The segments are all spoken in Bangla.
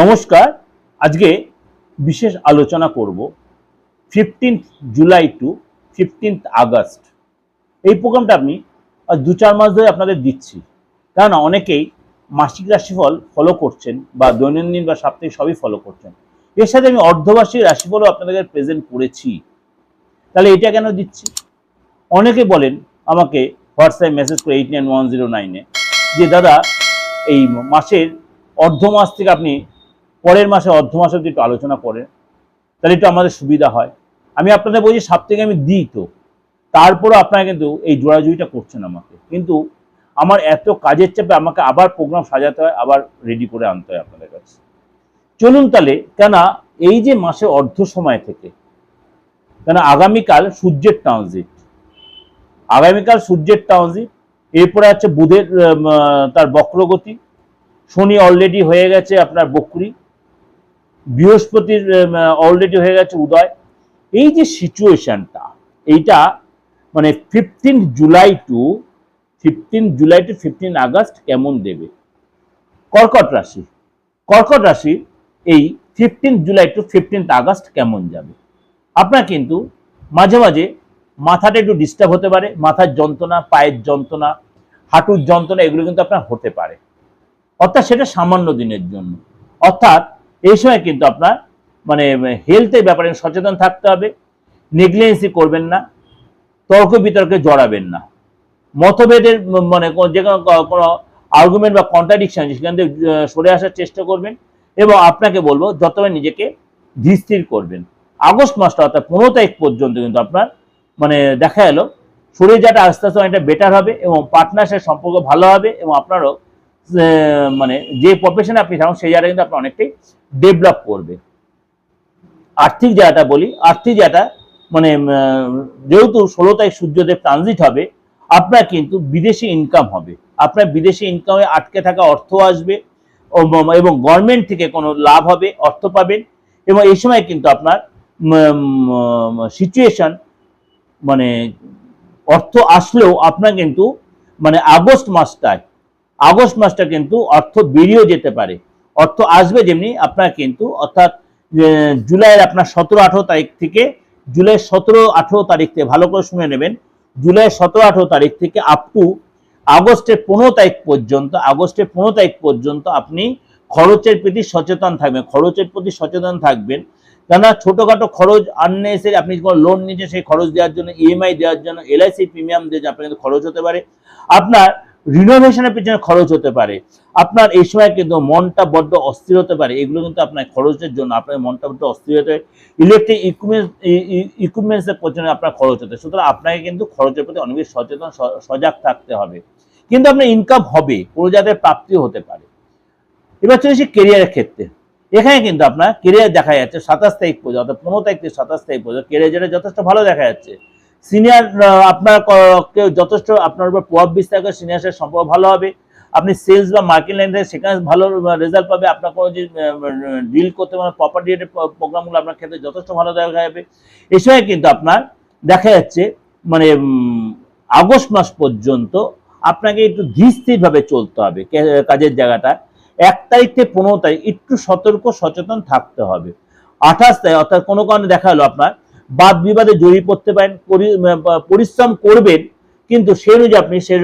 নমস্কার, আজকে বিশেষ আলোচনা করব fifteenth July to fifteenth August এই প্রোগ্রামটা আমি দু চার মাস ধরে আপনাদের দিচ্ছি। কেননা অনেকেই মাসিক রাশিফল ফলো করছেন বা দৈনন্দিন বা সাপ্তাহিক সবই ফলো করছেন। এর সাথে আমি অর্ধবার্ষিক রাশিফলও আপনাদের প্রেজেন্ট করেছি। তাহলে এটা কেন দিচ্ছি? অনেকে বলেন, আমাকে হোয়াটসঅ্যাপ মেসেজ করে এইট নাইন ওয়ান জিরো নাইনে যে, দাদা, এই মাসের অর্ধ মাস থেকে আপনি পরের মাসে, অর্ধ মাসে যদি একটু আলোচনা করেন তাহলে একটু আমাদের সুবিধা হয়। আমি আপনাদের বলছি সাপ্তাহিক আমি দিই তো। তারপরও আপনারা কিন্তু এই জোড়াজুড়িটা করছেন আমাকে। কিন্তু আমার এত কাজের চাপে আমাকে আবার প্রোগ্রাম সাজাতে হয়, আবার রেডি করে আনতে হয় আপনাদের কাছে। চলুন তাহলে কেন এই যে মাসে অর্ধ সময় থেকে কেন আগামীকাল সূর্যের ট্রানজিট আগামীকাল সূর্যের ট্রানজিট এরপরে আছে বুধের তার বক্রগতি। শনি অলরেডি হয়ে গেছে আপনার বকরি। বৃহস্পতির অলরেডি হয়ে গেছে উদয়। এই যে সিচুয়েশনটা এইটা মানে fifteen July to fifteen July to fifteen August কেমন দেবে? কর্কট রাশি কর্কট রাশি এই fifteen July to fifteen August কেমন যাবে? আপনার কিন্তু মাঝে মাঝে মাথাটা একটু ডিস্টার্ব হতে পারে, মাথার যন্ত্রণা, পায়ের যন্ত্রণা, হাঁটুর যন্ত্রণা, এগুলো কিন্তু আপনার হতে পারে। অর্থাৎ সেটা সামান্য দিনের জন্য। অর্থাৎ এই সময় কিন্তু আপনার মানে হেলথের ব্যাপারে সচেতন থাকতে হবে নেগলিজেন্সি করবেন না তর্ক বিতর্কে জড়াবেন না। মতভেদের মানে যে কোনো আর্গুমেন্ট বা কন্ট্রাডিকশন সেখান থেকে সরে আসার চেষ্টা করবেন এবং আপনাকে বলব যতবার নিজেকে ধীরস্থির করবেন। আগস্ট মাসটা অর্থাৎ পনেরো তারিখ পর্যন্ত কিন্তু আপনার মানে দেখা গেল শরীর যাটা আস্তে আস্তে অনেকটা বেটার হবে এবং পার্টনার্সের সম্পর্ক ভালো হবে এবং আপনারও মানে যে প্রফেশনে আপনি থাকুন সেই জায়গাটা কিন্তু আপনি অনেকটাই ডেভেলপ করবে। আর্থিক জায়গাটা বলি, আর্থিক জায়গাটা মানে যেহেতু ষোলো তারিখ সূর্যদেব ট্রানজিট হবে, আপনার কিন্তু বিদেশি ইনকাম হবে। আপনার বিদেশি ইনকামে আটকে থাকা অর্থ আসবে এবং গভর্নমেন্ট থেকে কোনো লাভ হবে, অর্থ পাবেন, এবং এই সময় কিন্তু আপনার সিচুয়েশন মানে অর্থ আসলেও আপনার কিন্তু মানে আগস্ট মাসটায় আগস্ট মাসটা কিন্তু অর্থ বেরিয়েও যেতে পারে। অর্থ আসবে যেমনি আপনার কিন্তু অর্থাৎ জুলাইয়ের আপনার সতেরো আঠেরো তারিখ থেকে জুলাই সতেরো আঠেরো তারিখ থেকে, ভালো করে শুনে নেবেন জুলাই সতেরো আঠেরো তারিখ থেকে আপ টু আগস্টের পনেরো তারিখ পর্যন্ত, আগস্টের পনেরো তারিখ পর্যন্ত আপনি খরচের প্রতি সচেতন থাকবেন, খরচের প্রতি সচেতন থাকবেন। কেননা ছোটোখাটো খরচ আননেসেসারি আপনি কোনো লোন নিয়েছেন, সেই খরচ দেওয়ার জন্য ইএমআই দেওয়ার জন্য এলআইসি প্রিমিয়াম দিয়ে আপনার কিন্তু খরচ হতে পারে। আপনার রিনোভেশনের পিছনে খরচ হতে পারে। আপনার এই সময় কিন্তু মনটা বড্ড অস্থির হতে পারে। এগুলো কিন্তু আপনার খরচের জন্য আপনার মনটা বড্ড অস্থির হতে পারে। ইলেকট্রিক ইকুইপমেন্টস ইকুইপমেন্টসের পেছনে আপনার খরচ হতে সুতরাং আপনাকে কিন্তু খরচের প্রতি অনেক সচেতন সজাগ থাকতে হবে। কিন্তু আপনার ইনকাম হবে, কোনো জাতের প্রাপ্তিও হতে পারে। এবার চলেছি কেরিয়ারের ক্ষেত্রে। এখানে কিন্তু আপনার কেরিয়ার দেখা যাচ্ছে সাতাশ তারিখ পর্যন্ত, অর্থাৎ পনেরো তারিখ থেকে সাতাশ তারিখ পর্যন্ত। কেরিয়ার যথেষ্ট ভালো দেখা যাচ্ছে। সিনিয়র আপনার যথেষ্ট আপনার উপর প্রভাব বিস্তার করে সিনিয়র সাথে সম্পর্ক ভালো হবে। আপনি সেলস বা মার্কেট লাইন সেখানে ভালো রেজাল্ট পাবে। আপনার কোনো যে ডিল করতে মানে প্রপার্টি প্রোগ্রামগুলো আপনার ক্ষেত্রে যথেষ্ট ভালো দেখা যাবে এই সময় কিন্তু আপনার দেখা যাচ্ছে মানে আগস্ট মাস পর্যন্ত আপনাকে একটু ধীরস্থিরভাবে চলতে হবে কাজের জায়গাটা। এক তারিখ থেকে পনেরো তারিখ একটু সতর্ক, সচেতন থাকতে হবে। আঠাশ তারিখ, অর্থাৎ কোনো কারণে দেখা হলো আপনার বাদ বিবাদে জড়িয়ে পড়তে পারেন পরিশ্রম করবেন, কিন্তু সেই অনুযায়ী আপনি সেই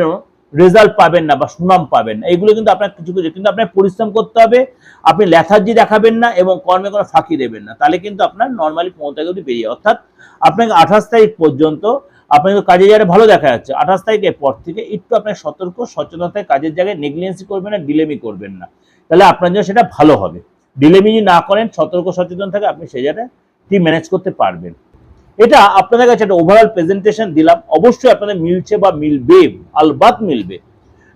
রেজাল্ট পাবেন না বা সুনাম পাবেন না। এগুলো কিন্তু আপনার কিছু কিছু, কিন্তু আপনার পরিশ্রম করতে হবে, আপনি লেথার্জি দেখাবেন না এবং কর্মে কোনো ফাঁকি দেবেন না। তাহলে কিন্তু আপনার নর্মালি পনেরো তারিখ অবধি বেরিয়ে অর্থাৎ আপনাকে আঠাশ তারিখ পর্যন্ত আপনাকে কাজের জায়গায় ভালো দেখা যাচ্ছে। আঠাশ তারিখের পর থেকে একটু আপনার সতর্ক, সচেতনতায় কাজের জায়গায় নেগলিজেন্সি করবেন না ডিলেমি করবেন না। তাহলে আপনার জন্য সেটা ভালো হবে। ডিলেমি যদি না করেন, সতর্ক, সচেতন থাকে, আপনি সেই জায়গাটা ঠিক ম্যানেজ করতে পারবেন। এটা আপনাদের কাছে একটা ওভারঅল প্রেজেন্টেশন দিলাম। অবশ্যই আপনাদের মিলছে বা মিলবে, আলবাত মিলবে।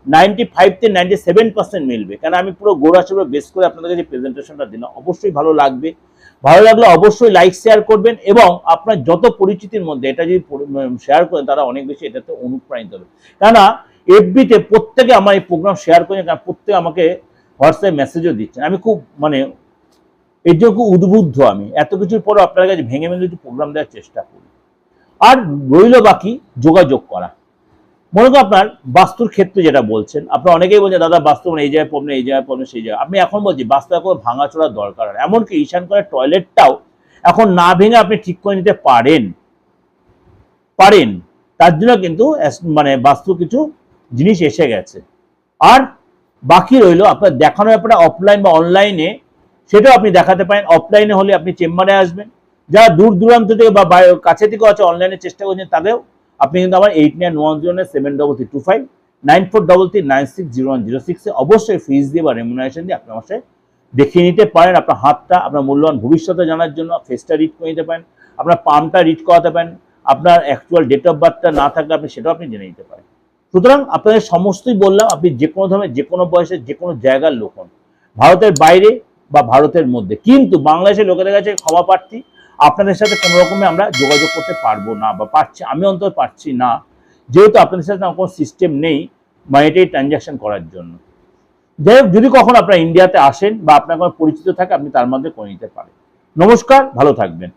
নাইনটি ফাইভ থেকে নাইনটি সেভেন পার্সেন্ট মিলবে। কারণ আমি পুরো গোড়া হিসেবে বেস করে আপনাদের কাছে প্রেজেন্টেশনটা দিলাম। অবশ্যই ভালো লাগবে। ভালো লাগলে অবশ্যই লাইক শেয়ার করবেন এবং আপনার যত পরিচিতির মধ্যে এটা যদি শেয়ার করেন, তারা অনেক বেশি এটাতে অনুপ্রাণিত হবে। কেননা এফবিতে প্রত্যেকে আমার এই প্রোগ্রাম শেয়ার করেন কারণ প্রত্যেকে আমাকে হোয়াটসঅ্যাপ মেসেজও দিচ্ছেন আমি খুব মানে খুব উদ্বুদ্ধ আমি। এত কিছুর পরও আপনার কাছে ভেঙে ভেঙে একটু প্রোগ্রাম দেওয়ার চেষ্টা করি। আর রইল বাকি যোগাযোগ করা। মনে করুন আপনার বাস্তুর ক্ষেত্রে যেটা বলছেন, আপনার অনেকেই বলছেন, দাদা, বাস্তু মানে এই জায়গায় প্রবলেম এই জায়গায় প্রবলেম সেই জায়গায়। আপনি এখন বলছি, বাস্তু এখন ভাঙাচোরার দরকার হয়। এমনকি ঈশান করে টয়লেটটাও এখন না ভেঙে আপনি ঠিক করে নিতে পারেন। পারেন। তার জন্য কিন্তু মানে বাস্তু কিছু জিনিস এসে গেছে। আর বাকি রইল আপনার দেখানোর ব্যাপারে অফলাইন বা অনলাইনে সেটাও আপনি দেখাতে পারেন। অফলাইনে হলে আপনি চেম্বারে আসবেন। যারা দূর দূরান্ত থেকে বা কাছে থেকে আছে অনলাইনে চেষ্টা করছেন তাদেরও আপনি কিন্তু আমার eight nine one zero seven double three two five nine four double three nine six zero one zero সিক্সে অবশ্যই ফিজ দিয়ে বা রেমুনারেশন দিয়ে আপনি আমার দেখিয়ে নিতে পারেন। আপনার হাতটা, আপনার মূল্যবান ভবিষ্যতে জানার জন্য ফেসটা রিড করে নিতে পারেন। আপনার পামটা রিড করাতে পারেন। আপনার অ্যাকচুয়াল ডেট অফ বার্থটা না থাকলে আপনি সেটাও আপনি জেনে নিতে পারেন। সুতরাং আপনাদের সমস্তই বললাম, আপনি যে কোনো ধরনের যে কোনো বয়সের যে কোনো জায়গার লোক হন। ভারতের বাইরে বা ভারতের মধ্যে। কিন্তু বাংলাদেশের লোকেদের কাছে ক্ষমা প্রার্থী, আপনাদের সাথে কোনো রকমে আমরা যোগাযোগ করতে পারব না বা পারছি, আমি অন্তত পারছি না। যেহেতু আপনাদের সাথে আমার কোনো সিস্টেম নেই মানিটারি ট্রানজ্যাকশন করার জন্য। যাই যদি কখন আপনারা ইন্ডিয়াতে আসেন বা আপনার কোনো পরিচিত থাকে, আপনি তার মধ্যে করে নিতে পারেন। নমস্কার, ভালো থাকবেন।